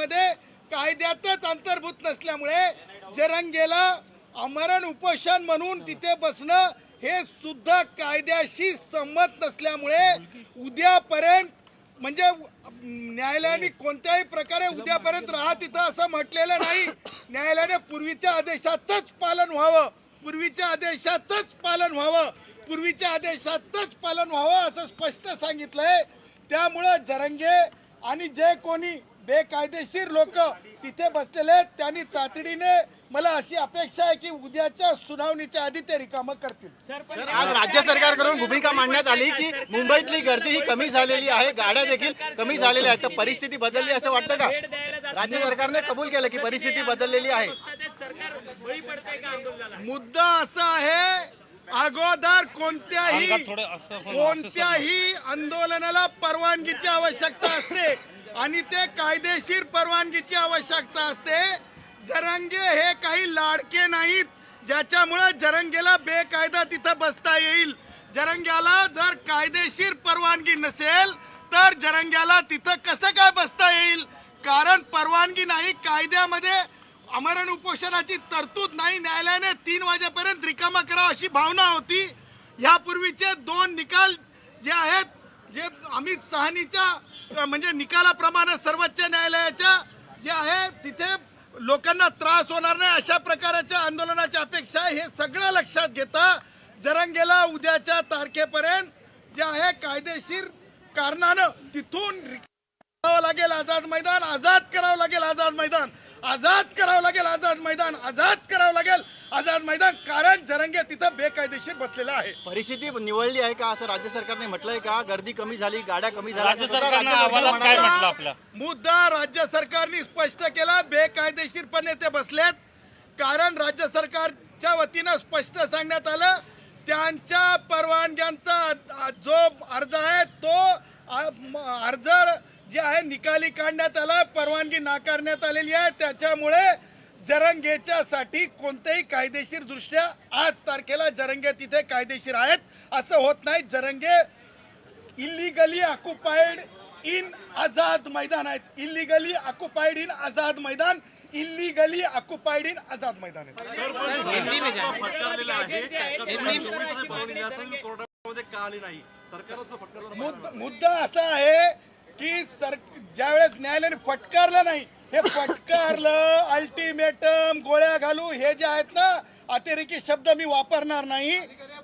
त्याच्यामध्ये कायद्यातच अंतर्भूत नसल्यामुळे जरंगेला आमरण उपोषण म्हणून तिथे बसणं हे सुद्धा कायद्याशी संमत नसल्यामुळे उद्यापर्यंत म्हणजे न्यायालयाने कोणत्याही प्रकारे उद्यापर्यंत राहा तिथं असं म्हटलेलं नाही. न्यायालयाने पूर्वीच्या आदेशातच पालन व्हावं. पूर्वीच्या आदेशातच पालन व्हावं. पूर्वीच्या आदेशातच पालन व्हावं असं स्पष्ट सांगितलंय. त्यामुळं जरंगे आणि जे कोणी बेकायदेशीर लोक तिथे बसलेले आहेत. त्यांनी तातडीने मला अशी अपेक्षा आहे की उद्याच्या सुनावणीच्या आधी ते रिकामं करतील. आज राज्य सरकारकडून भूमिका मांडण्यात आली की मुंबईतली गर्दी ही कमी झालेली आहे. गाड्या देखील कमी झालेल्या आहेत. तर परिस्थिती बदलली असं वाटतं का? राज्य सरकारने कबूल केलं की परिस्थिती बदललेली आहे. बळी पडतंय का आंदोलनाला? मुद्दा असा आहे अगोदर कोणत्याही कोणत्याही आंदोलनाला परवानगीची आवश्यकता असते. आणि ते कायदेशीर परवानगीची आवश्यकता असते. जरंगे हे काही लाडके नाहीत ज्याच्यामुळे जरंगेला बेकायदा तिथं बसता येईल. जरंग्याला जर कायदेशीर परवानगी नसेल तर जरंग्याला तिथं कसं काय बसता येईल? कारण परवानगी नाही कायद्यामध्ये अमरण उपोषणाची तरतूद नाही न्यायालयाने तीन वाजेपर्यंत रिकामा करावा अशी भावना होती. यापूर्वीचे दोन निकाल जे आहेत जे अमित सहानीच्या म्हणजे निकालाप्रमाणे सर्वोच्च न्यायालयाच्या जे आहे तिथे लोकांना त्रास होणार नाही अशा प्रकारच्या आंदोलनाची अपेक्षा आहे. हे सगळं लक्षात घेता जरंगेला उद्याच्या तारखेपर्यंत जे आहे कायदेशीर कारणानं तिथून करावं लागेल आझाद मैदान आझाद करावं लागेल आझाद मैदान. आझाद करावं लागेल आझाद मैदान आझाद करावं लागेल. आझाद मैदान कारण जरंगे तिथं बेकायदेशीर बसलेला आहे. परिस्थिती निवडली आहे का? असं राज्य सरकारने म्हटलंय का? गर्दी कमी झाली गाड्या कमी झाल्या. राज्य असं स्वतः सरकारनं राज्य सरकार अहवालात काय म्हणालं. म्हटलं आपलं? मुद्दा राज्य सरकारने स्पष्ट केला बेकायदेशीरपणे ते बसलेत. कारण राज्य सरकारच्या वतीनं स्पष्ट सांगण्यात आलं त्यांच्या परवानग्यांचा जो अर्ज आहे तो अर्ज जे आहे निकाली काढण्यात आला परवानगी नाकारण्यात आलेली आहे. त्याच्यामुळे जरंगेच्या साठी कोणत्याही कायदेशीर दृष्ट्या आज तारखेला जरंगे तिथे कायदेशीर आहेत. असं होत नाही. Jarange illegally occupied in Azad Maidan आहेत. इलिगली ऑक्युपाईड इन आझाद मैदान. Illegally occupied in Azad Maidan आहेत. मुद- मुद्दा असा आहे की सर ज्यावेळेस न्यायालयाने फटकारलं नाही हे फटकारलं अल्टिमेटम गोळ्या घालू हे जे आहेत ना अतिरेकी शब्द मी वापरणार नाही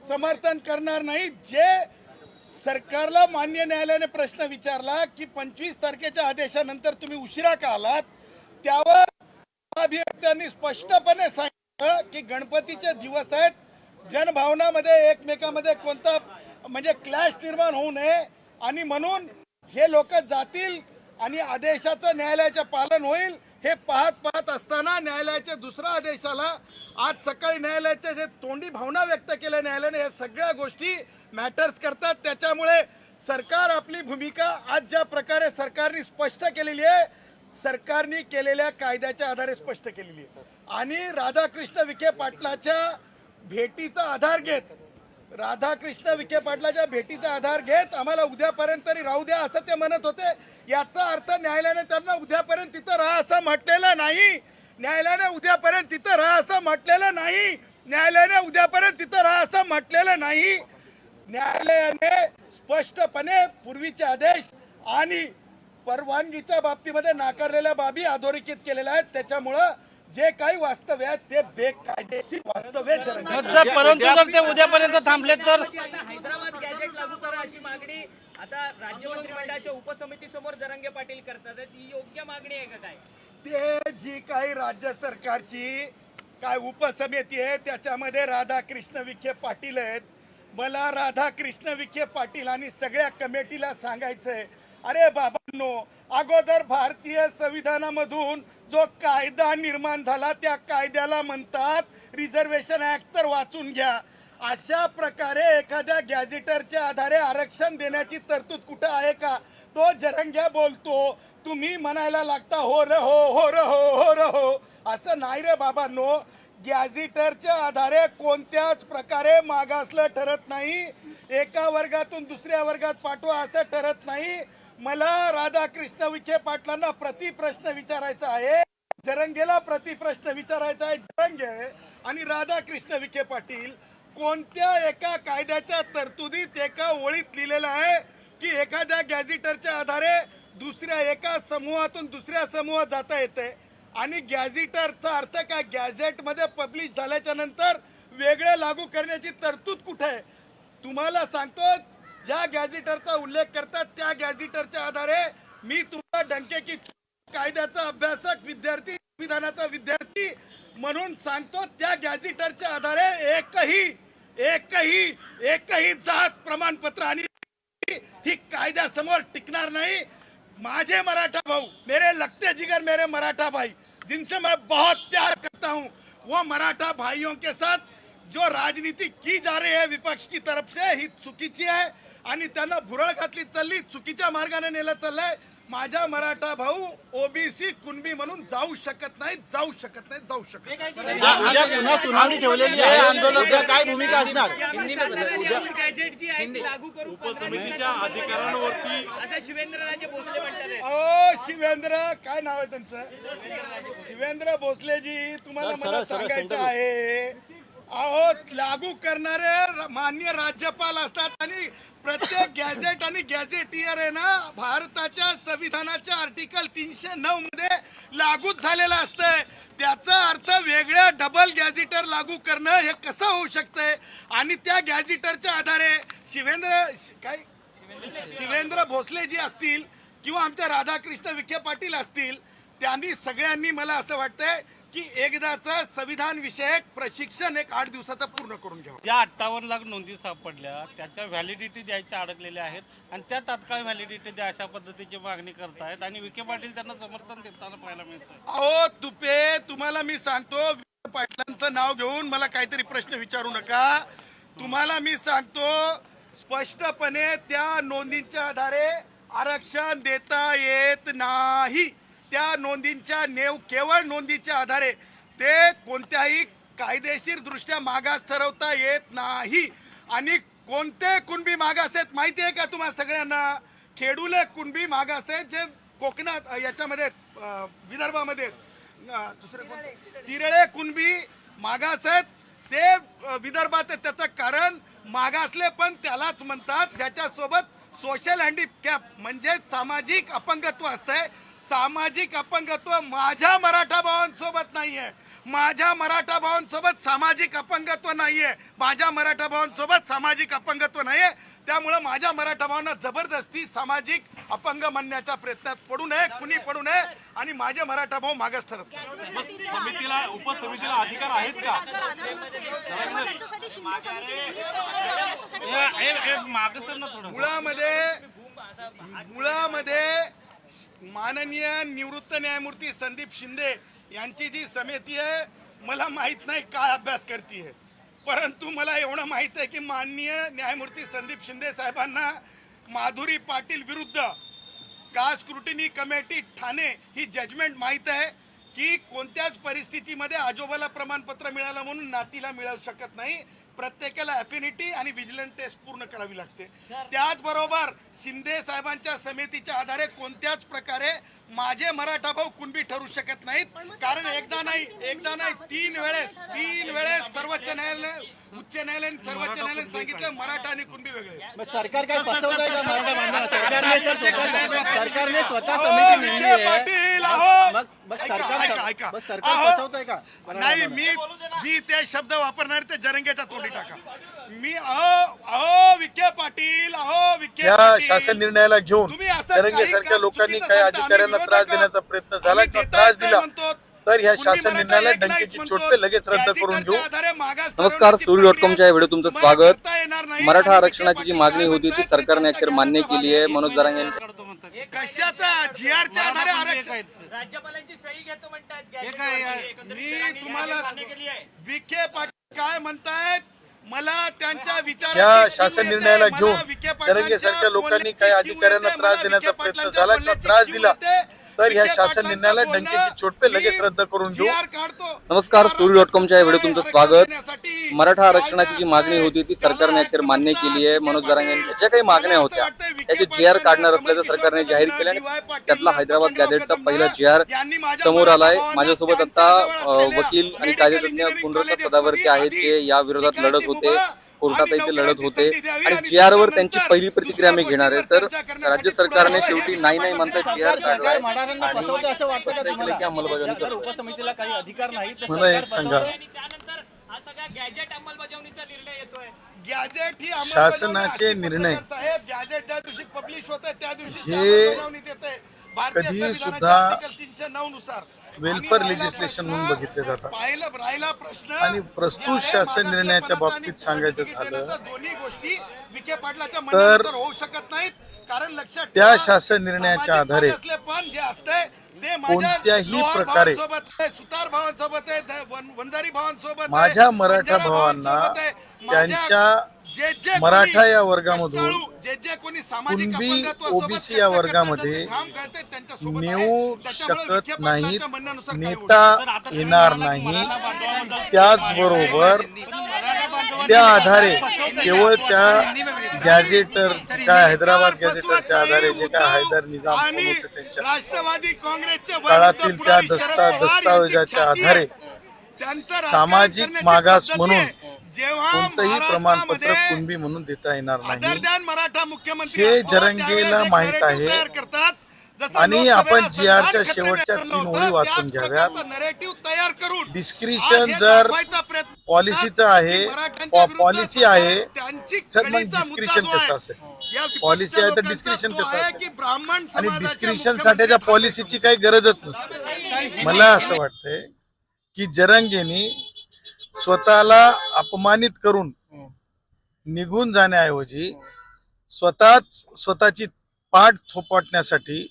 समर्थन करणार नाही. जे सरकारला मान्य न्यायालयाने प्रश्न विचारला की पंचवीस तारखेच्या आदेशानंतर तुम्ही उशिरा का आलात? त्यावर अभियंत्यांनी स्पष्टपणे सांगितलं की गणपतीचे दिवस आहेत. जनभावनामध्ये एकमेकामध्ये कोणता म्हणजे क्लॅश निर्माण होऊ नये. आणि म्हणून हे लोक जातील आणि आदेशाचं न्यायालयाचं पालन होईल हे पाहत पाहत असताना न्यायालयाच्या दुसऱ्या आदेशाला आज सकाळी न्यायालयाच्या जे तोंडी भावना व्यक्त केल्या न्यायालयाने या सगळ्या गोष्टी मॅटर्स करतात. त्याच्यामुळे सरकार आपली भूमिका आज ज्या प्रकारे सरकारने स्पष्ट केलेली आहे सरकारने केलेल्या कायद्याच्या आधारे स्पष्ट केलेली आहे. आणि राधाकृष्ण विखे पाटलाच्या भेटीचा आधार घेत राधाकृष्ण विखे पाटलाच्या भेटीचा आधार घेत आम्हाला उद्यापर्यंत तरी राहू द्या असं ते म्हणत होते. याचा अर्थ न्यायालयाने त्यांना उद्यापर्यंत तिथं राहा असं म्हटलेलं नाही. न्यायालयाने उद्यापर्यंत तिथं राहा असं म्हटलेलं नाही. न्यायालयाने उद्यापर्यंत तिथं राहा असं म्हटलेलं नाही. न्यायालयाने स्पष्टपणे पूर्वीचे आदेश आणि परवानगीच्या बाबतीमध्ये नाकारलेल्या बाबी अधोरेखित केलेल्या आहेत. त्याच्यामुळं जे काही वास्तव्य आहेत ते बेकायदेशीर वास्तव्य परंतु जर ते उद्यापर्यंत थांबले तर? हैदराबाद गॅजेट लागू करा अशी मागणी आता राज्य मंत्रिमंडळाच्या उपसमिती समोर जरांगे पाटील करतात. ही योग्य मागणी आहे का काय? ते जी काही राज्य सरकारची काय उपसमिती आहे त्याच्यामध्ये राधाकृष्ण विखे पाटील आहेत. मला राधाकृष्ण विखे पाटील आणि सगळ्या कमिटीला सांगायचंय अरे बाबांनो अगोदर भारतीय संविधानामधून जो कायदा निर्माण झाला त्या कायद्याला म्हणतात रिझर्वेशन ऍक्ट तर वाचून घ्या. अशा प्रकारे एखाद्या गॅझेटरच्या आधारे आरक्षण देण्याची तरतूद कुठं आहे का? तो जरंग्या बोलतो तुम्ही म्हणायला लागता हो र हो हो र हो हो र हो. असं नाही रे बाबांनो गॅझिटरच्या आधारे कोणत्याच प्रकारे मागासलं ठरत नाही. एका वर्गातून दुसऱ्या वर्गात पाठवा असं ठरत नाही. मला राधाकृष्ण विखे पाटलांना प्रतिप्रश्न विचारायचा आहे. जरंगेला प्रतिप्रश्न विचारायचा आहे जरंगे आणि राधाकृष्ण विखे पाटील कोणत्या एका कायद्याच्या तरतुदीत एका ओळीत लिहिलेलं आहे की एखाद्या गॅझिटरच्या आधारे दुसऱ्या एका समूहातून दुसऱ्या समूहात जाता येते? आणि गॅझिटरचा अर्थ काय? गॅझेटमध्ये पब्लिश झाल्याच्यानंतर वेगळं लागू करण्याची तरतूद कुठे आहे? तुम्हाला सांगतो ज्या गॅझिटरचा उल्लेख करतात त्या गॅझिटरच्या आधारे मी तुम्हाला डंके की कायद्याचा अभ्यासक विद्यार्थी संविधानाचा विद्यार्थी म्हणून सांगतो त्या गॅझिटरच्या आधारे एकही एकही एकही जात प्रमाणपत्र आणि ही कायद्यासमोर टिकणार नाही. माझे मराठा भाऊ मेरे लगते जिगर मेरे मराठा भाई जिनसे मैं बहुत प्यार करता हूँ वो मराठा भाइयों के साथ जो राजनीति की जा रही है विपक्ष की तरफ से ही चुकीची आहे आणि त्यांना भुरळ घातली चालली चुकीच्या मार्गाने नेलं चाललंय. माझा मराठा भाऊ ओबीसी कुणबी म्हणून जाऊ शकत नाही जाऊ शकत नाही जाऊ शकत नाही उद्या पुन्हा सुनावणी ठेवलेली आहे. उद्या काय भूमिका असणार? उपसमितीच्या अधिकारांवरती असं शिवेंद्रराजे भोसले म्हणतात. अहो शिवेंद्र काय नाव आहे त्यांचं? शिवेंद्र भोसलेजी तुम्हाला मला सांगायचं आहे अहो लागू करणारे र- मान्य राज्यपाल असतात आणि प्रत्येक गॅझेट आणि गॅझेटियर आहे ना भारताच्या संविधानाच्या आर्टिकल तीनशे नऊ मध्ये लागूच झालेलं असतंय. त्याचा अर्थ वेगळ्या डबल गॅझेटर लागू करणं हे कसं होऊ शकतंय? आणि त्या गॅझेटरच्या आधारे शिवेंद्र काय? शिवेंद्र भोसले जी असतील किंवा आमच्या राधाकृष्ण विखे पाटील असतील त्यांनी सगळ्यांनी मला असं वाटतंय की एकदाचं संविधान विषयक प्रशिक्षण एक आठ दिवसाचं पूर्ण करून घ्यावं. ज्या अठ्ठावन्न लाख नोंदी सापडल्या त्याच्या व्हॅलिडिटी द्यायच्या अडकलेल्या आहेत आणि त्या तात्काळ व्हॅलिडिटी द्या अशा पद्धतीची मागणी करतायत आणि विखे पाटील त्यांना समर्थन देताना पाहायला मिळतं अहो तुपे तुम्हाला मी सांगतो विखे पाटलांचं नाव घेऊन मला काहीतरी प्रश्न विचारू नका. तुम्हाला मी सांगतो स्पष्टपणे त्या नोंदींच्या आधारे आरक्षण देता येत नाही. त्या नोंदींच्या नेव केवळ नोंदीच्या आधारे ते कोणत्याही कायदेशीर दृष्ट्या मागास ठरवता येत नाही. आणि कोणते कुणबी मागास आहेत माहिती आहे का तुम्हाला सगळ्यांना? खेडूले कुणबी मागास आहेत जे कोकणात याच्यामध्ये विदर्भामध्ये दुसरे? तिरळे कुणबी मागास आहेत. ते विदर्भात आहेत त्याचं कारण मागासले पण त्यालाच म्हणतात. ज्याच्यासोबत सोशल हँडिकॅप म्हणजे सामाजिक अपंगत्व असतंय सामाजिक अपंगत्व माझ्या मराठा भावांसोबत नाहीये. माझ्या मराठा भावांसोबत सामाजिक अपंगत्व नाहीये. माझ्या मराठा भावांसोबत सामाजिक अपंगत्व नाहीये. त्यामुळं माझ्या मराठा भावांना जबरदस्ती सामाजिक अपंग म्हणण्याच्या प्रयत्नात पडू नये कुणी पडू नये आणि माझे मराठा भाऊ मागास ठरत. समितीला उपसमितीला अधिकार आहेत का? मुळामध्ये मुळामध्ये माननीय निवृत्त न्यायमूर्ती संदीप शिंदे यांची जी समिती आहे मला माहीत नाही काय अभ्यास करते परंतु मला एवढं माहीत आहे की माननीय न्यायमूर्ती संदीप शिंदे साहेबांना माधुरी पाटील विरुद्ध का स्क्रुटिनी कमिटी ठाणे ही जजमेंट माहीत आहे की कोणत्याच परिस्थितीमध्ये आजोबाला प्रमाणपत्र मिळालं म्हणून नातीला मिळू शकत नाही. प्रत्येकाला अफिनिटी आणि विजिलन्स टेस्ट पूर्ण करावी लागते. त्याचबरोबर शिंदे साहेबांच्या समितीच्या आधारे कोणत्याच प्रकारे माझे मराठा भाऊ कुणबी ठरू शकत नाहीत. कारण एकदा नाही एकदा नाही तीन वेळेस तीन वेळेस सर्वोच्च न्यायालय उच्च न्यायालयाने सर्वोच्च न्यायालयाने सांगितलं मराठा आणि कुणबी वेगळे मग सरकार काय फसवत आहे का मराठा बांधवांना सरकारने तर स्वतः सरकारने स्वतः अहो, समिती नेमली विखे पाटील अहो आहे मग मग ऐका, सरकार ऐका, ऐका. मग सरकार अहो, फसवत आहे का मराठा नाही? मी मी ते शब्द वापरणार ते जरंगेच्या तोंडी टाका मी अहो अहो विखे पाटील अहो विखे या पाटील. शासन निर्णयाला घेऊन तुम्ही असं तरंगे सारख्या काम लोकांनी चुकीचं काही सांगता, अधिकाऱ्यांना त्रास देण्याचा. प्रयत्न झाला आम्ही किंवा देता त्रास नाही दिला म्हणतो. तर ह्या शासन निर्णयाला डंकेची. चोटपे लगेच रद्द करून घेऊ नमस्कार सूर्य डॉट कॉमच्या व्हिडिओ तुमचं स्वागत. मराठा आरक्षणाची जी मागणी होती ती सरकारने अखेर मान्य केली आहे मनोज जरांगे यांच्या कशाचा जीआरच्या आधारे आरक्षण राज्यपालांची सही घेतो म्हणतात. मी तुम्हाला विखे पाटील काय म्हणतायत मला त्यांच्या विचाराची या शासन. निर्णयाला घेऊन पाटलांच्या सारख्या लोकांनी काही अधिकाऱ्यांना. त्रास देण्याचा प्रयत्न झाला किंवा त्रास दिला. तर ह्या शासन निर्णयाला डंकेची चोटपे लगेच रद्द करून देऊ. नमस्कार स्टोरी डॉट कॉमच्या या व्हिडिओ तुमचं स्वागत. मराठा आरक्षणाची जी मागणी होती ती सरकारने अखेर मान्य केली आहे. मनोज जरांगे यांच्या ज्या काही मागण्या होत्या त्याचे जी आर काढणार असल्याचं सरकारने जाहीर केलं आणि त्यातला हैदराबाद गॅझेटचा पहिला जी आर समोर आलाय. माझ्यासोबत आता वकील आणि कायदेतज्ञ पुनरत्न सदावर्ती आहेत जे या विरोधात लढत होते. कोर्टात इथे लढत होते. आणि जी आर वर त्यांची पहिली प्रतिक्रिया मी घेणार आहे तर राज्य सरकारने शेवटी नाही नाही म्हणता जी आर सरकार मराठ्यांना फसवतं असं वाटतं का की तुम्हाला? अंमलबजावणी काही अधिकार नाही तर मला एक सरकार सांगा. आणि हा ही शासनाचे. निर्णय. साहेब गॅजेट ज्या दिवशी पब्लिश होते त्या दिवशी हे ते अंमलबजावणी देते. भारतीय कधी संविधानाच्या सुद्धा article 309 नुसार welfare आणि राहिला legislation म्हणून बघितले जातात. आणि प्रस्तुत शासन निर्णयाच्या बाबतीत सांगायचं झालं, देण्याचा दोन्ही गोष्टी विखे पाटलाच्या म्हणण्यानुसार होऊ शकत नाहीत कारण लक्षात त्या शासन निर्णयाच्या आधारे मागासलेपण जे असतंय ते माझ्या कोणत्याही प्रकारे माझ्या मराठा भावांना त्यांच्या मराठा या वर्गामधून कुणबी ओबीसी या वर्गामध्ये. नेऊ शकत नाहीत नेता येणार नाही त्याचबरोबर त्या आधारे केवळ त्या गॅझेटर काय हैदराबाद गॅझेटरच्या आधारे जे काय हैदर निजाम होते त्यांच्या राष्ट्रवादी काँग्रेसचे काळातील त्या दस्ता दस्तावेजाच्या आधारे सामाजिक मागास म्हणून. जेव्हा कोणतंही प्रमाणपत्र महाराष्ट्रामध्ये कुणबी म्हणून देता येणार नाही आदरदान मराठा मुख्यमंत्री हे जरंगेला एक माहीत narrative आहे. तयार करतात. जसं आणि लोकसभेला आपण संविधान GR च्या खतरे शेवटच्या तीन होतं, ओळी वाचून त्याच घ्याव्यात. प्रकारचं narrative तयार करून डिस्क्रिशन आज हे जर दाखवायचा प्रयत्न पॉलिसीचं करतात आहे की मराठ्यांच्या विरुद्ध पॉलिसी सरकार आहे त्यांची तर मग कळीचा जो कसं आहे, असेल या पॉलिसी आहे तर लोकांचा तो कसं आहे असेल? की ब्राह्मण आणि समाजाच्या डिस्क्रिप्शन मुख्यमंत्री साठीच्या पॉलिसीची काही गरजच नसते मला असं वाटतंय की जरंगेनी स्वतःला अपमानित करून निघून जाण्याऐवजी स्वतःच स्वतःची पाठ थोपटण्यासाठी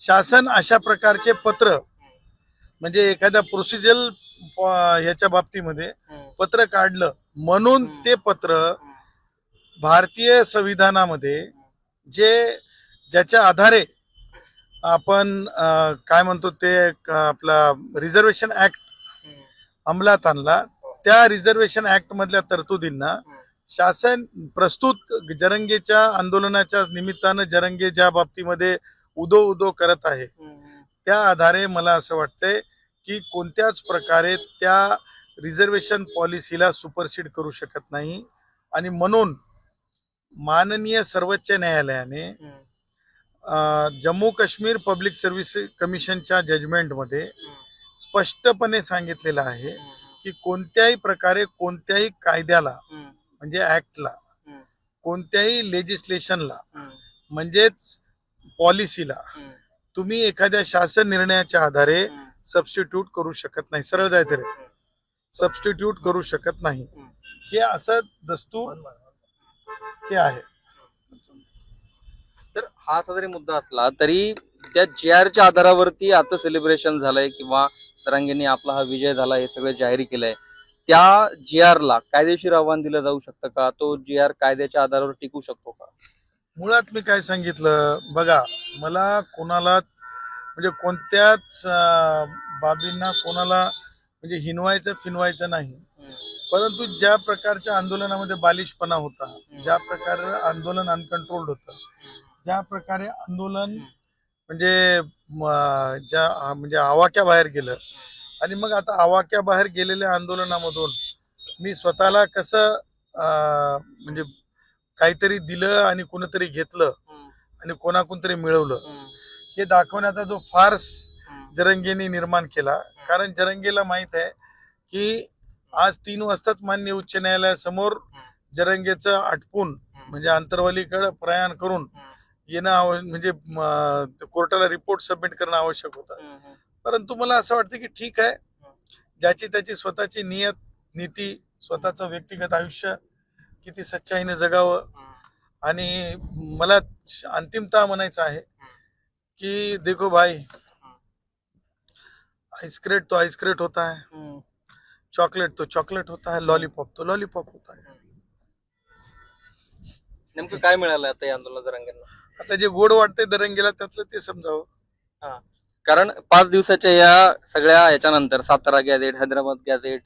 शासन अशा प्रकारचे पत्र म्हणजे एखाद्या प्रोसिजरल ह्याच्या बाबतीमध्ये पत्र काढलं म्हणून ते पत्र भारतीय संविधानामध्ये जे ज्याच्या आधारे आपण काय म्हणतो ते आपला रिझर्वेशन ऍक्ट अंमलात आणला त्या रिझर्वेशन ऍक्ट मधल्या तरतुदींना शासन प्रस्तुत जरंगेच्या आंदोलनाच्या निमित्तानं जरंगे ज्या बाबतीमध्ये उदो उदो करत आहे त्या आधारे मला असं वाटतंय की कोणत्याच प्रकारे त्या रिझर्वेशन पॉलिसीला सुपरसीड करू शकत नाही. आणि म्हणून माननीय सर्वोच्च न्यायालयाने जम्मू काश्मीर पब्लिक सर्व्हिस कमिशनच्या जजमेंटमध्ये स्पष्टपणे सांगितलेलं आहे की कोणत्याही प्रकारे कोणत्याही कायद्याला म्हणजे ऍक्टला कोणत्याही लेजिस्लेशनला म्हणजेच पॉलिसीला तुम्ही एखाद्या शासन निर्णयाच्या आधारे सबस्टिट्यूट करू शकत नाही. सरळ जायचं रे सबस्टिट्यूट करू शकत नाही. हे असं दस्तूर हे आहे. तर हा असा जरी मुद्दा असला तरी त्या जी आरच्या आधारावरती आता सेलिब्रेशन झालंय किंवा तरंगेंनी आपला हा विजय झाला हे सगळं जाहीर केलंय. त्या जी ला कायदेशीर आव्हान दिलं जाऊ शकतं का? तो जी आर कायद्याच्या आधारावर टिकू शकतो का? मुळात मी काय सांगितलं? बघा मला कोणालाच म्हणजे कोणत्याच बाबींना कोणाला म्हणजे हिनवायचं फिनवायचं नाही. परंतु ज्या प्रकारच्या आंदोलनामध्ये बालिशपणा होता ज्या प्रकारे आंदोलन अनकंट्रोल्ड होतं ज्या प्रकारे आंदोलन म्हणजे ज्या म्हणजे आवाक्या बाहेर गेलं. आणि मग आता आवाक्या बाहेर गेलेल्या आंदोलनामधून मी स्वतःला कसं म्हणजे काहीतरी दिलं आणि कुणीतरी घेतलं आणि कोणाकून तरी मिळवलं हे दाखवण्याचा जो फार्स जरंगेने निर्माण केला. कारण जरंगेला माहीत आहे की आज तीन वाजताच मान्य उच्च न्यायालयासमोर जरंगेचं आटपून म्हणजे आंतरवालीकडे प्रयाण करून येणं आव- म्हणजे कोर्टाला रिपोर्ट सबमिट करणं आवश्यक होतं. परंतु मला असं वाटतं की ठीक आहे. ज्याची त्याची स्वतःची नियत नीती स्वतःचं व्यक्तिगत आयुष्य किती सच्चाईने जगावं. आणि मला अंतिमतः म्हणायचं आहे कि देखो भाई आइसक्रेट तो आइसक्रेट होता है. चॉकलेट तो चॉकलेट होता है लॉलीपॉप तो लॉलीपॉप होता है. नेमकं काय मिळालं आता या आंदोलन तरंगेंना आता जे गोड वाटते दरंगीला त्यातलं ते समजावं. कारण पाच दिवसाच्या या सगळ्या याच्यानंतर सातारा गॅझेट हैदराबाद गॅझेट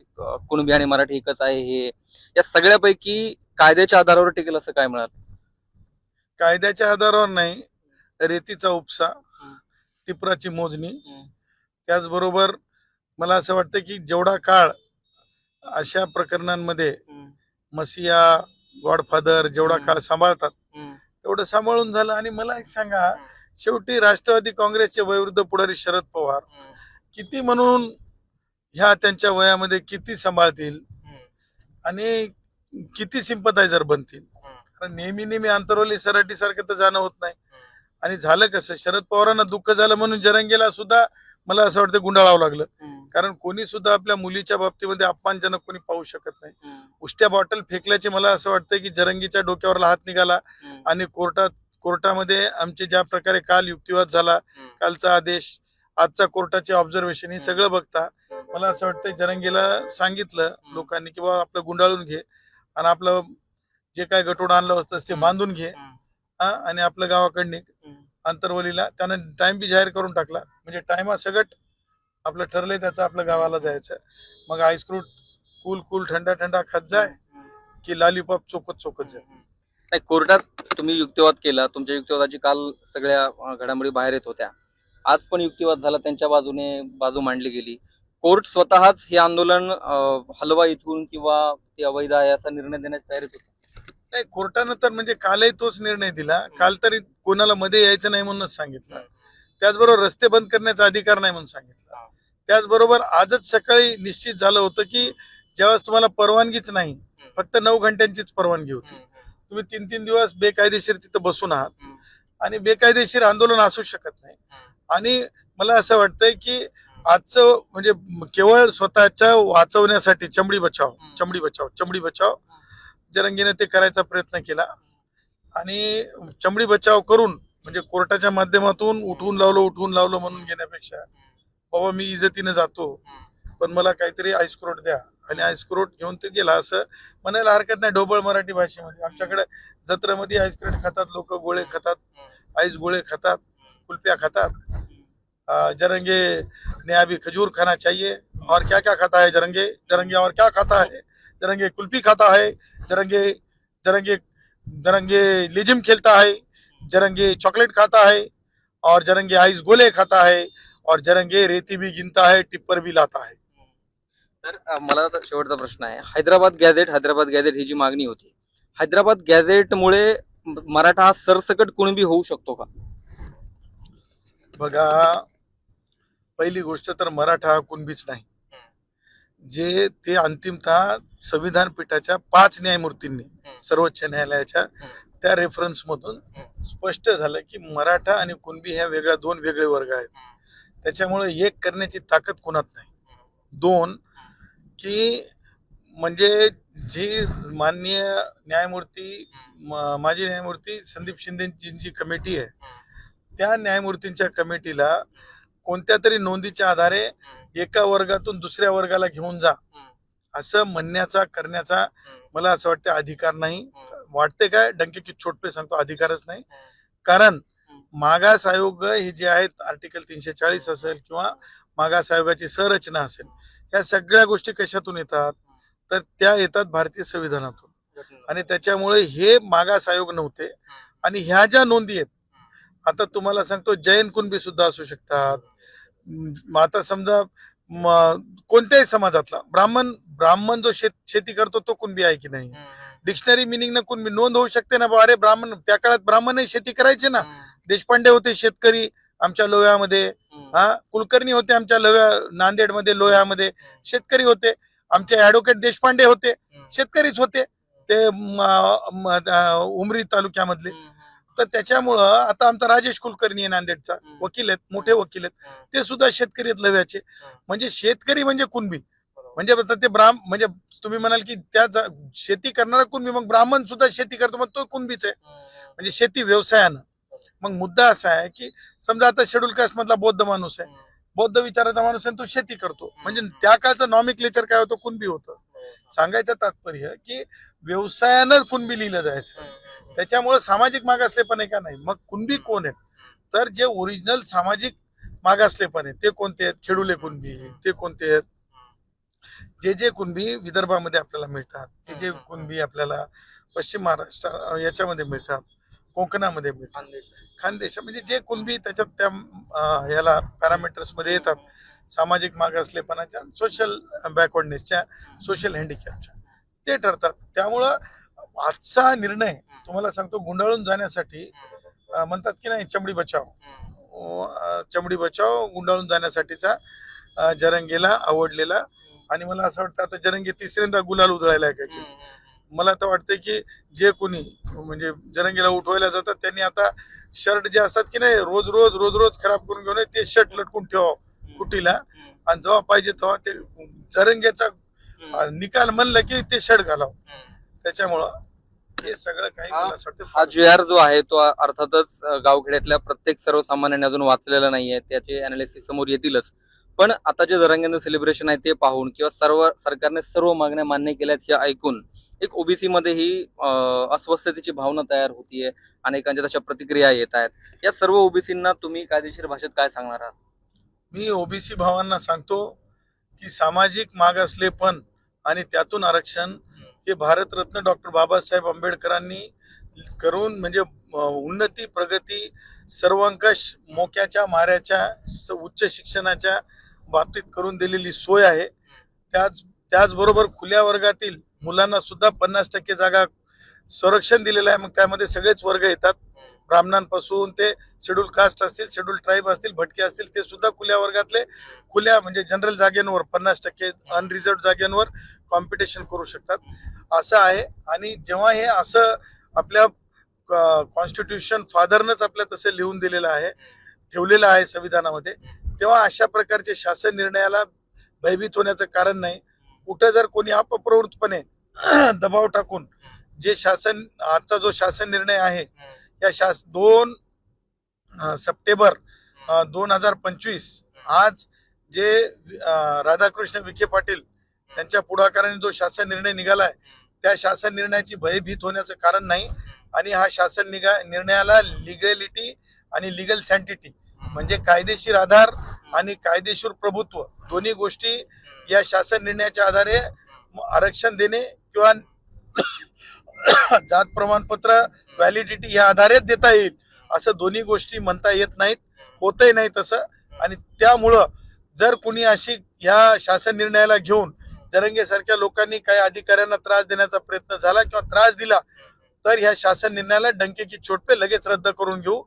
कुणबी आणि मराठी एकच आहे हे या सगळ्यापैकी कायद्याच्या आधारावर टिकेल असं काय मिळाल कायद्याच्या आधारावर नाही रेतीचा उपसा टिपराची मोजणी. त्याचबरोबर मला असं वाटतं की जेवढा काळ अशा प्रकरणांमध्ये मसिया गॉडफादर जेवढा काळ सांभाळतात तेवढं सांभाळून झालं. आणि मला एक सांगा शेवटी राष्ट्रवादी काँग्रेसचे वयोवृद्ध पुढारी शरद पवार किती म्हणून ह्या त्यांच्या वयामध्ये किती सांभाळतील? आणि किती सिंपथायझर बनतील? कारण नेहमी नेहमी अंतरवली सराटी सारखं तर जाणं होत नाही. आणि झालं कसं? शरद पवारांना दुःख झालं म्हणून जरंगेला सुद्धा मला असं वाटतं गुंडाळावं लागलं. कारण कोणी सुद्धा आपल्या मुलीच्या बाबतीमध्ये अपमानजनक कोणी पाहू शकत नाही. उष्ट्या बॉटल फेकल्याचे मला असं वाटतं की जरंगीच्या डोक्यावरला हात निघाला आणि कोर्टात कोर्टामध्ये आमचे ज्या प्रकारे काल युक्तिवाद झाला कालचा आदेश आजचा कोर्टाचे ऑब्झर्वेशन हे सगळं बघता मला असं वाटतं जरंगीला सांगितलं लोकांनी की बाबा आपलं गुंडाळून घे आणि आपलं जे काय गटोड आणलं होतं ते बांधून घे. हा, आणि आपलं गावाकडे निघ अंतरवलीला. त्यानं टाइम बी जाहीर करून टाकला. म्हणजे टायमासकट आपलं ठरलंय त्याचं आपल्या गावाला जायचं. मग आईस्क्रूट कूल कूल थंडा थंडा खात जाय की लालीपॉप चोकत चोकत जाय. नाही कोर्टात तुम्ही युक्तिवाद केला. तुमच्या युक्तिवादाची काल सगळ्या घडामोडी बाहेर येत होत्या. आज पण युक्तिवाद झाला त्यांच्या बाजूने बाजू मांडली गेली. कोर्ट स्वतःच हे आंदोलन हलवा इथून किंवा ते अवैध आहे असा निर्णय देण्याची तयारीत होते. नाही कोर्टानं तर म्हणजे कालही तोच निर्णय दिला. काल तरी कोणाला मध्ये यायचं नाही म्हणूनच सांगितलं. त्याचबरोबर रस्ते बंद करण्याचा अधिकार नाही म्हणून सांगितलं. त्याचबरोबर आजच सकाळी निश्चित झालं होतं की ज्यावेळेस तुम्हाला परवानगीच नाही फक्त नऊ घंट्यांचीच परवानगी होती. तुम्ही तीन तीन दिवस बेकायदेशीर तिथं बसून आहात आणि बेकायदेशीर आंदोलन असू शकत नाही. आणि मला असं वाटतंय की आजचं म्हणजे केवळ स्वतःच्या वाचवण्यासाठी चमडी बचाव चमडी बचाव चमडी बचाव जरंगीने ते करायचा प्रयत्न केला. आणि चमडी बचाव करून म्हणजे कोर्टाच्या माध्यमातून उठवून लावलं उठवून लावलं म्हणून घेण्यापेक्षा बाबा मी इज्जतीने जातो पण मला काहीतरी आईस्क्रोट द्या. आणि आईस्क्रोट घेऊन ते गेला. असं म्हणायला हरकत नाही ढोबळ मराठी भाषेमध्ये. आमच्याकडे जत्रेमध्ये आईस्क्रोट खातात लोक गोळे खातात आईस गोळे खातात कुल्प्या खातात. जरंगे ने अभी खजूर खाना चाहिए. और क्या क्या खाता है जरंगे? जरंगे और क्या खाता है? जरंगे कुल्फी खाता है जरंगे जरंगे जरंगे लिजिम खेलता है जरंगे चॉकलेट खाता है और जरंगे आइस गोले खाता है और जरंगे रेती भी गिनता है टिप्पर भी लाता है। तर अं, मला आता शेवटचा प्रश्न आहे. हैदराबाद गॅझेट हैदराबाद गॅझेट ही जी मागणी होती हैदराबाद गॅझेटमुळे म- मराठा हा सरसकट कुणबी होऊ शकतो का? बघा पहिली गोष्ट तर मराठा हा कुणबीच नाही. जे ते अंतिमतः संविधान पीठाच्या पाच न्यायमूर्तींनी सर्वोच्च न्यायालयाच्या त्या रेफरन्स मधून स्पष्ट झालं की मराठा आणि कुणबी ह्या वेगळ्या दोन वेगळे वर्ग आहेत. त्याच्यामुळे एक करण्याची ताकद कोणात नाही. दोन की म्हणजे जी माननीय न्यायमूर्ती माजी न्यायमूर्ती संदीप शिंदेची जी कमिटी आहे. त्या न्यायमूर्तींच्या कमिटीला कोणत्या तरी नोंदीच्या आधारे एका वर्गातून दुसऱ्या वर्गाला घेऊन जा. असं म्हणण्याचा करण्याचा मला असं वाटतं अधिकार नाही. वाटते काय? डंके की छोट पे सांगतो अधिकारच नाही. कारण मागास आयोग हे जे आहेत आर्टिकल तीनशे चाळीस असेल किंवा मागास आयोगाची संरचना असेल या सगळ्या गोष्टी कशातून येतात? तर त्या येतात भारतीय संविधानातून. आणि त्याच्यामुळे हे मागास आयोग नव्हते. आणि ह्या ज्या नोंदी आहेत आता तुम्हाला सांगतो जैन कुणबी सुद्धा असू शकतात. आता समजा कोणत्याही समाजातला ब्राह्मण ब्राह्मण जो शेत शेती करतो तो कुणबी आहे की नाही? डिक्शनरी मिनिंग न कुणबी नोंद होऊ शकते ना अरे ब्राह्मण त्या काळात ब्राह्मणही शेती करायचे ना. देशपांडे होते शेतकरी आमच्या लोह्यामध्ये हा? कुलकर्णी होते आमच्या लोह्या नांदेडमध्ये लोह्यामध्ये शेतकरी होते. आमचे ऍडव्होकेट देशपांडे होते. शेतकरीच होते. ते उमरी तालुक्यामधले. तर त्याच्यामुळं आता आमचा राजेश कुलकर्णी नांदेडचा. वकील आहेत मोठे वकील आहेत. ते सुद्धा शेतकरी आहेत लव्याचे. म्हणजे शेतकरी म्हणजे कुणबी. म्हणजे ते ब्राह्म म्हणजे तुम्ही म्हणाल की त्या शेती करणारा कुणबी मग ब्राह्मण सुद्धा शेती करतो मग तो कुणबीच आहे. म्हणजे शेती व्यवसायानं. मग मुद्दा असा आहे की समजा आता शेड्यूल कास्ट मधला बौद्ध माणूस आहे. बौद्ध विचाराचा माणूस आहे तो शेती करतो. म्हणजे त्या काळचं नॉमिक्लेचर काय होतं? कुणबी होतं. सांगायचं तात्पर्य की व्यवसायानं कुणबी लिहिलं जायचं. त्याच्यामुळे सामाजिक मागासले पण आहे का नाही? मग कुणबी कोण आहेत? तर जे ओरिजिनल सामाजिक मागासलेपण आहे ते कोणते आहेत? खेडुले कुणबी ते कोणते आहेत? जे जे कुणबी विदर्भामध्ये आपल्याला मिळतात ते जे कुणबी आपल्याला पश्चिम महाराष्ट्र याच्यामध्ये मिळतात कोकणामध्ये मिळतात. खानदेश. म्हणजे जे कुणबी त्याच्यात त्या याला पॅरामीटर्समध्ये येतात. सामाजिक मागासलेपणाच्या सोशल बॅकवर्डनेसच्या सोशल हँडिकॅपच्या ते ठरतात. त्यामुळं आजचा निर्णय तुम्हाला सांगतो गुंडाळून जाण्यासाठी म्हणतात की नाही चमडी बचाव. चमडी बचाव गुंडाळून जाण्यासाठीचा जरंगेला आवडलेला. आणि मला असं वाटतं आता जरंगे तिसऱ्यांदा गुलाल उधळायला आहे का मला तर वाटतं की जे कोणी म्हणजे जरंगीला उठवायला जातात त्यांनी आता शर्ट जे असतात की नाही रोज रोज रोज रोज खराब करून घेऊन ते शर्ट लटकून ठेवावं कुटीला आणि जेव्हा पाहिजे तेव्हा ते जरंग्याचा अं, निकाल म्हणलं की ते शर्ट घालावं. त्याच्यामुळं हे सगळं काही हा- मला असं वाटतं जी आर जो आहे तो अर्थातच गावखेड्यातल्या प्रत्येक सर्वसामान्यांनी अजून वाचलेला नाहीये. त्याचे अनालिसिस समोर येतीलच. पण आता जे जरांगेंचं सेलिब्रेशन आहे ते पाहून किंवा सर्व सरकारने सर्व मागण्या मान्य केल्यात हे ऐकून एक ओबीसी मध्ये ही अस्वस्थतेची भावना तयार होतीये अनेकांच्या तशा प्रतिक्रिया येत आहेत. या सर्व ओबीसींना तुम्ही कायदेशीर भाषेत काय सांगणार आहात? मी ओबीसी भावांना सांगतो की सामाजिक मागासलेपण आणि त्यातून आरक्षण हे भारतरत्न डॉक्टर बाबासाहेब आंबेडकरांनी करून म्हणजे उन्नती प्रगती सर्वंकष मोक्याच्या माऱ्याच्या स- उच्च शिक्षणाच्या बाबतीत करून दिलेली सोय आहे. त्याच त्याचबरोबर खुल्या वर्गातील मुलांना सुद्धा पन्नास टक्के जागा संरक्षण दिलेलं आहे. मग त्यामध्ये सगळेच वर्ग येतात. ब्राह्मणांपासून ते शेड्यूल कास्ट असतील शेड्यूल ट्राईब असतील भटके असतील ते सुद्धा खुल्या वर्गातले खुल्या म्हणजे जनरल जागेंवर पन्नास टक्के अनरिझर्व जागेंवर कॉम्पिटिशन करू शकतात. असं आहे. आणि जेव्हा हे असं आपल्या कॉन्स्टिट्यूशन फादरनंच आपल्या तसं लिहून दिलेलं आहे ठेवलेलं आहे संविधानामध्ये तेव्हा अशा प्रकारचे शासन निर्णयाला भयभीत होण्याचं कारण नाही. कुठं जर कोणी अपप्रवृत्तपणे दबाव टाकून जे शासन आजचा जो शासन निर्णय आहे या शास दोन सप्टेंबर दोन हजार पंचवीस आज जे राधाकृष्ण विखे पाटील त्यांच्या पुढाकाराने जो शासन निर्णय निघालाय त्या शासन निर्णयाची भयभीत होण्याचं कारण नाही. आणि हा शासन निगा निर्णयाला लिगॅलिटी आणि लिगल सँटिटी म्हणजे कायदेशीर आधार आणि कायदेशीर प्रभुत्व दोन्ही गोष्टी या शासन निर्णयाच्या आधारे आरक्षण देणे किंवा जात प्रमाणपत्र व्हॅलिडिटी या आधारेच देता येईल असं दोन्ही गोष्टी म्हणता येत नाहीत होतही नाही तसं. आणि त्यामुळं जर कुणी अशी या शासन निर्णयाला घेऊन जरंगे सारख्या लोकांनी काही अधिकाऱ्यांना त्रास देण्याचा प्रयत्न झाला किंवा त्रास दिला तर ह्या शासन निर्णयाला डंकेची छोटपे लगेच रद्द करून घेऊ.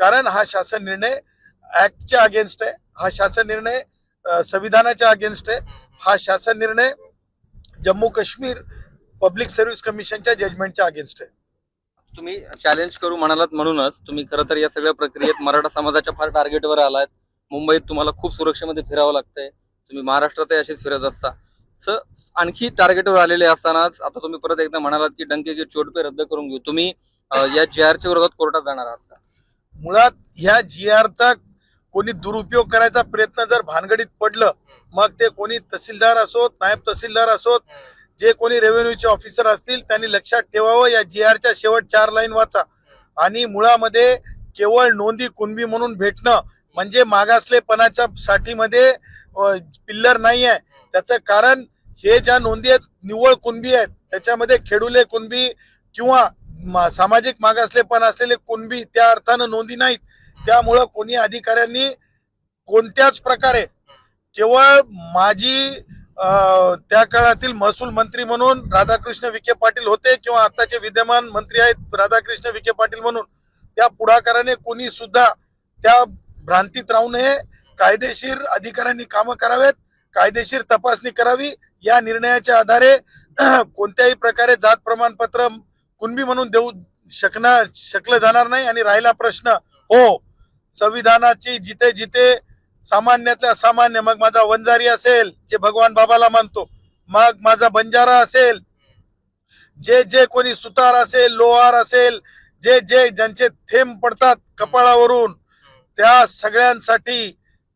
कारण हा शासन निर्णय ऍक्टच्या अगेन्स्ट आहे. हा शासन निर्णय संविधानाच्या अगेन्स्ट आहे. हा शासन निर्णय जम्मू काश्मीर पब्लिक सर्व्हिस कमिशनच्या जजमेंटच्या अगेन्स्ट आहे. तुम्ही चॅलेंज करू म्हणालात म्हणूनच तुम्ही खरं तर या सगळ्या प्रक्रियेत मराठा समाजाच्या फार टार्गेटवर आलात. मुंबईत तुम्हाला खूप सुरक्षेमध्ये फिरावं लागतंय. तुम्ही महाराष्ट्रातही असेच फिरत असता. आणखी टार्गेटवर आलेले असतानाच आता तुम्ही परत एकदा म्हणालात की डंके की चोटपे रद्द करून घेऊ. तुम्ही अं, या जी आरच्या विरोधात कोर्टात जाणार आहात का? मुळात ह्या जी आरचा कोणी दुरुपयोग करायचा प्रयत्न जर भानगडीत पडलं मग ते कोणी तहसीलदार असोत नायब तहसीलदार असोत जे कोणी रेव्हेन्यूचे ऑफिसर असतील त्यांनी लक्षात ठेवावं या जी आरच्या शेवट चार लाईन वाचा. आणि मुळामध्ये केवळ नोंदी कुणबी म्हणून भेटणं म्हणजे मागासलेपणाच्या साठीमध्ये पिल्लर नाही आहे त्याचं कारण हे ज्या नोंदी आहेत निव्वळ कुणबी आहेत त्याच्यामध्ये खेडुले कुणबी किंवा मा- सामाजिक मागासलेपण असलेले कुणबी त्या अर्थानं नोंदी नाहीत. त्यामुळं कोणी अधिकाऱ्यांनी कोणत्याच प्रकारे केवळ माझी त्या काळातील महसूल मंत्री म्हणून राधाकृष्ण विखे पाटील होते किंवा आताचे विद्यमान मंत्री आहेत राधाकृष्ण विखे पाटील म्हणून त्या पुढाकाराने कोणी सुद्धा त्या भ्रांतीत राहू नये. कायदेशीर अधिकाऱ्यांनी कामं करावेत. कायदेशीर तपासणी करावी. या निर्णयाच्या आधारे कोणत्याही प्रकारे जात प्रमाणपत्र कुणबी म्हणून देऊ शकणार शकलं जाणार नाही. आणि राहिला प्रश्न हो संविधानाची जिथे जिथे सामान्यातल्या असामान्य मग माझा वंजारी असेल जे भगवान बाबाला मानतो मग माझा बंजारा असेल जे जे कोणी सुतार असेल लोहार असेल जे जे ज्यांचे थेंब पडतात कपाळावरून त्या सगळ्यांसाठी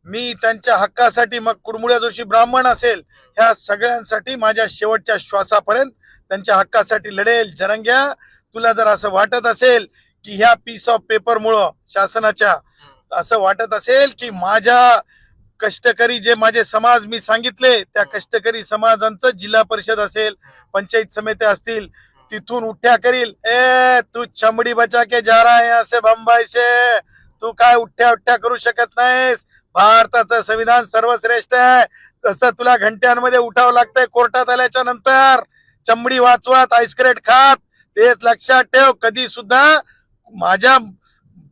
मी त्यांच्या हक्कासाठी मग कुडमुळ्या जोशी ब्राह्मण असेल ह्या सगळ्यांसाठी माझ्या शेवटच्या श्वासापर्यंत त्यांच्या हक्कासाठी लढेल. जरंग्या तुला जर असं वाटत असेल की ह्या पीस ऑफ पेपरमुळं शासनाच्या असं वाटत असेल की माझ्या कष्टकरी जे माझे समाज मी सांगितले त्या कष्टकरी समाजांचं जिल्हा परिषद असेल पंचायत समित्या असतील तिथून उठ्या करील. ए तू चमडी बचा के जा रहा है असे से तू काय उठ्या उठ्या करू शकत नाहीस? भारताचं संविधान सर्वश्रेष्ठ आहे. तसं तुला घंट्यांमध्ये उठावं लागतंय कोर्टात आल्याच्यानंतर. चमडी वाचवत आईस्क्रेट खात. तेच लक्षात ठेव कधी सुद्धा माझ्या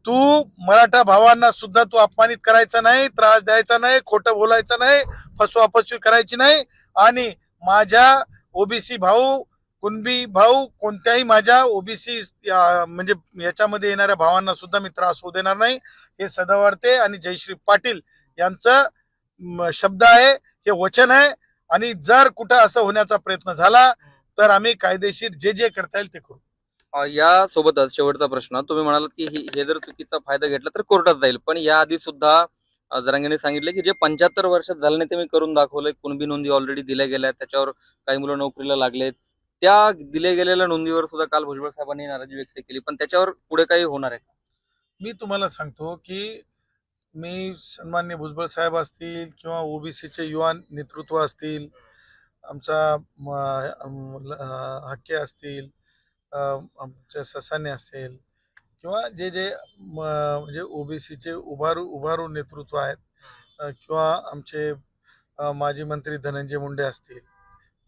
तू मराठा भावांना सुद्धा तू अपमानित करायचा नाही त्रास द्यायचा नाही खोटं बोलायचं नाही फसवाफसवी करायची नाही. आणि माझ्या ओबीसी भाऊ कुणबी भाऊ कोणत्याही माझ्या ओबीसी म्हणजे याच्यामध्ये येणाऱ्या भावांना सुद्धा मी त्रास होऊ देणार नाही. हे सदावर्ते आणि जयश्री पाटील यांचं शब्द आहे हे वचन आहे. आणि जर कुठं असं होण्याचा प्रयत्न झाला तर आम्ही कायदेशीर जे जे करता येईल ते करू. या सोबतच शेवटचा प्रश्न. तुम्ही म्हणालात की हे जर चुकीचा फायदा घेतला तर कोर्टात जाईल. पण या आधी सुद्धा जरांगेने सांगितले की जे पंच्याहत्तर वर्षात झालं नाही ते मी करून दाखवलंय. कुणबी नोंदी ऑलरेडी दिल्या गेल्या त्याच्यावर काही मुलं नोकरीला लागलेत. त्या दिल्या गेलेल्या नोंदीवर सुद्धा काल भुजबळ साहेबांनी नाराजी व्यक्त केली. पण त्याच्यावर पुढे काही होणार आहे? मी तुम्हाला सांगतो की मी सन्मान्य भुजबळ साहेब असतील किंवा ओबीसीचे युवा नेतृत्व असतील आमचा हक्के असतील आमच्या आमचे ससाने असेल किंवा जे जे म, म्हणजे ओबीसीचे उभारू उभारू नेतृत्व आहेत किंवा आमचे माजी मंत्री धनंजय मुंडे असतील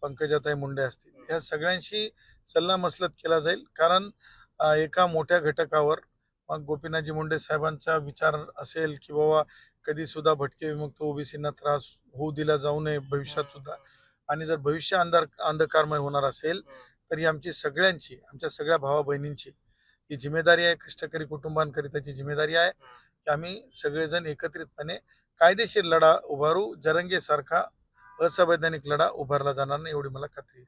पंकजाताई मुंडे असतील या सगळ्यांशी सल्लामसलत केला जाईल कारण एका मोठ्या घटकावर मग गोपीनाथजी मुंडे साहेबांचा विचार असेल की बाबा कधी सुद्धा भटके विमुक्त ओबीसींना त्रास होऊ दिला जाऊ नये भविष्यात सुद्धा. आणि जर भविष्य अंधार अंधकारमय होणार असेल तर ही आमची सगळ्यांची आमच्या सगळ्या भावा बहिणींची ही जिम्मेदारी आहे कष्टकरी कुटुंबांकरिताची जिम्मेदारी आहे की आम्ही सगळेजण एकत्रितपणे कायदेशीर लढा उभारू जरंगेसारखा असंवैधानिक लढा उभारला जाणार नाही एवढी मला खात्री आहे.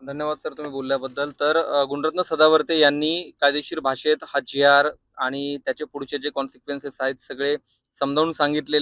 धन्यवाद सर तुम्ही बोलल्याबद्दल. तर गुणरत्न सदावर्ते यांनी कायदेशीर भाषेत हा जी आर आणि त्याचे पुढचे जे कॉन्सिक्वेन्सेस आहेत सगळे समजावून सांगितलेले